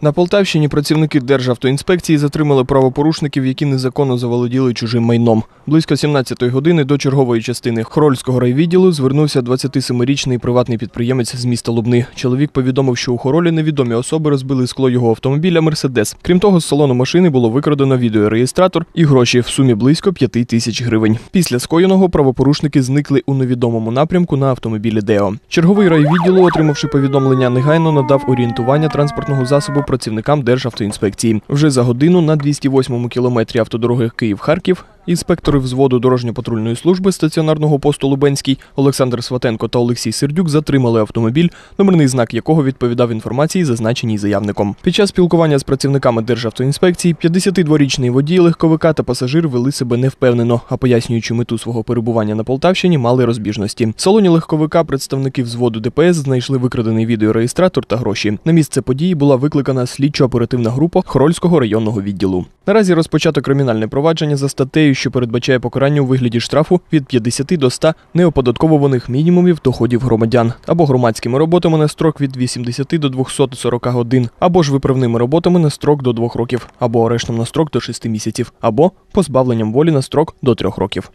На Полтавщині працівники Державтоінспекції затримали правопорушників, які незаконно заволоділи чужим майном. Близько 17-ї години до чергової частини Хорольського райвідділу звернувся 27-річний приватний підприємець з міста Лубни. Чоловік повідомив, що у Хоролі невідомі особи розбили скло його автомобіля Мерседес. Крім того, з салону машини було викрадено відеореєстратор і гроші в сумі близько 5 тисяч гривень. Після скоєного правопорушники зникли у невідомому напрямку на автомобілі Део. Черговий райвідділу, отримавши повідомлення, негайно надав орієнтування транспортного засобу працівникам Державтоінспекції. Вже за годину на 208-му кілометрі автодороги Київ-Харків Інспектори взводу дорожньо-патрульної служби стаціонарного посту Лубенський Олександр Сватенко та Олексій Сердюк затримали автомобіль, номерний знак якого відповідав інформації, зазначеній заявником. Під час спілкування з працівниками Державтоінспекції 52-річний водій легковика та пасажир вели себе невпевнено, а пояснюючи мету свого перебування на Полтавщині, мали розбіжності. В салоні легковика представники взводу ДПС знайшли викрадений відеореєстратор та гроші. На місце події була викликана слідчо-оперативна група Хорольського районного відділу. Наразі розпочато кримінальне провадження за статтею, що передбачає покарання у вигляді штрафу від 50 до 100 неоподатковуваних мінімумів доходів громадян, або громадськими роботами на строк від 80 до 240 годин, або ж виправними роботами на строк до 2 років, або арештом на строк до 6 місяців, або позбавленням волі на строк до 3 років.